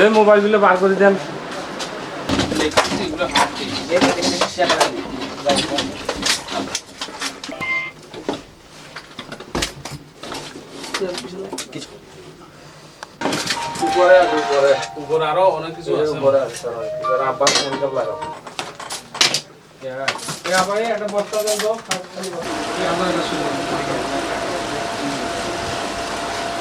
এই মোবাইলগুলো বার করে দেন। উপরে আছে উপরে। উপরে আরও অনেক কিছু আছে। উপরে আব্বা ফোন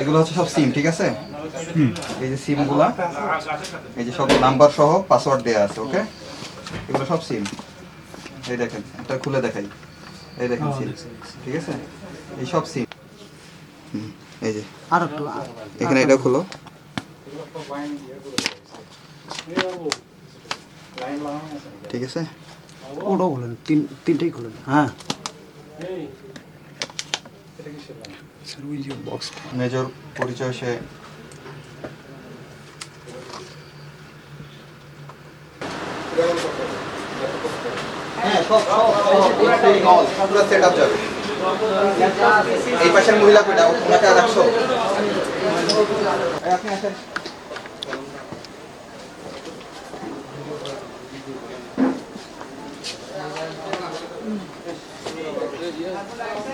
এগুলো হচ্ছে সব সিম ঠিক আছে? এই যে সিমগুলা এই যে সব নাম্বার সহ পাসওয়ার্ড দেয়া আছে ওকে? এগুলো সব সিম। এই দেখেন এটা খুলে দেখাই। এই দেখেন সিম ঠিক আছে? এই সব সিম। এই যে। আর একটু এখানে এটা খুলো। ঠিক আছে? ওটাও খুলেন তিন তিনটেই খুলেন হ্যাঁ। মেজর পরিচয় সে হ্যাঁ, এই পাশের মহিলা কইটা ওনাকে রাখছো আপনি আসেন